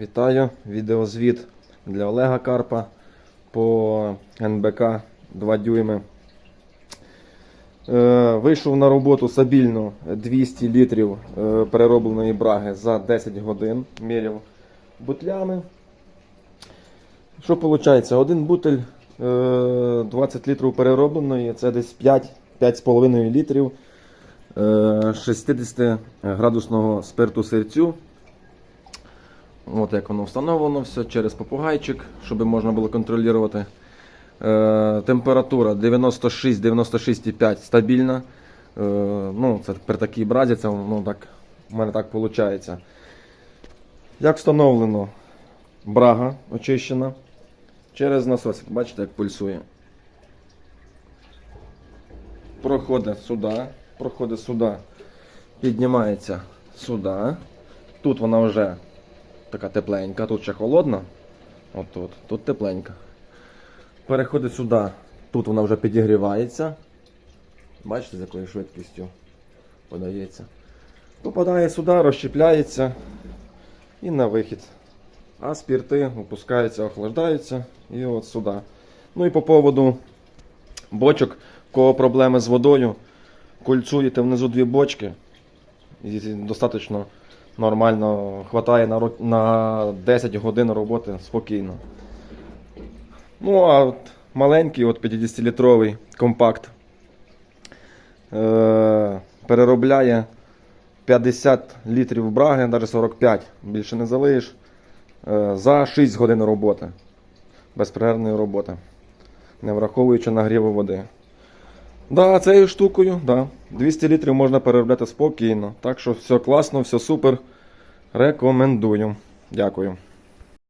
Вітаю! Відеозвіт для Олега Карпа по НБК 2 дюйми. Е, вийшов на роботу стабільно 200 літрів е, переробленої браги за 10 годин. Міряв бутлями. Що виходить? Один бутель е, 20 літрів переробленої, це десь 5-5,5 літрів е, 60 градусного спирту сирцю. От як воно встановлено все через попугайчик, щоб можна було контролювати. Е, температура 96-96,5 стабільна. Е, ну, це при такій бразі, це ну, так, у мене так виходить. Як встановлено, брага очищена через насосик. Бачите, як пульсує. Проходить сюди, проходить сюди, піднімається сюди. Тут вона вже така тепленька, тут ще холодна. От тут, тут тепленька. Переходить сюди, тут вона вже підігрівається. Бачите, з якою швидкістю подається. Попадає сюди, розщепляється і на вихід. А спірти опускаються, охлаждаються і от сюди. Ну і по поводу бочок, у кого проблеми з водою, кольцуєте внизу дві бочки. І достатньо нормально хватає на, на 10 годин роботи спокійно. Ну, а от маленький, от 50-літровий компакт е- переробляє 50 літрів браги, навіть 45, більше не залиєш, е- за 6 годин роботи. Безперервної роботи. Не враховуючи нагріву води. Да, цією штукою, да. 200 літрів можна переробляти спокійно. Так що все класно, все супер. Рекомендую. Дякую.